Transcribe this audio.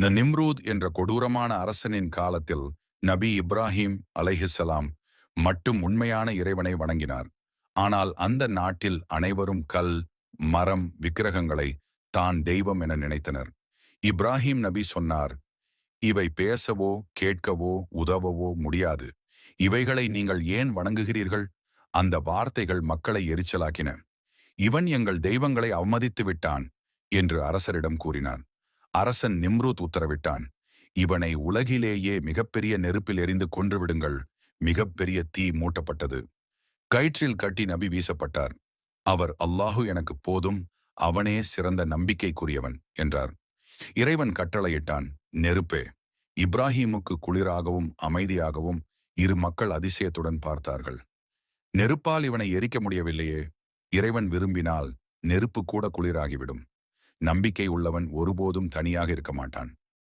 இந்த நிம்ரூத் என்ற கொடூரமான அரசனின் காலத்தில் நபி இப்ராஹிம் அலைஹிசலாம் மட்டும் உண்மையான இறைவனை வணங்கினார். ஆனால் அந்த நாட்டில் அனைவரும் கல் மரம் விக்கிரகங்களை தான் தெய்வம் என நினைத்தனர். இப்ராஹிம் நபி சொன்னார் இவை பேசவோ கேட்கவோ உதவவோ முடியாது. இவைகளை நீங்கள் ஏன் வணங்குகிறீர்கள்? அந்த வார்த்தைகள் மக்களை எரிச்சலாக்கின. இவன் எங்கள் தெய்வங்களை அவமதித்து விட்டான் என்று அரசரிடம் கூறினார். அரசன் நிம்ரூத் உத்தரவிட்டான். இவனை உலகிலேயே மிகப்பெரிய நெருப்பில் எரிந்து கொன்றுவிடுங்கள் மிகப்பெரிய தீ மூட்டப்பட்டது. கயிற்றில் கட்டி நபி வீசப்பட்டார். அவர் அல்லாஹு எனக்கு போதும். அவனே சிறந்த நம்பிக்கைக்குரியவன் என்றார். இறைவன் கட்டளையிட்டான் நெருப்பே இப்ராஹீமுக்கு குளிராகவும் அமைதியாகவும் இரு மக்கள் அதிசயத்துடன் பார்த்தார்கள். நெருப்பால் இவனை எரிக்க முடியவில்லையே. இறைவன் விரும்பினால் நெருப்பு கூட குளிராகிவிடும். நம்பிக்கை உள்ளவன் ஒருபோதும் தனியாக இருக்க மாட்டான்.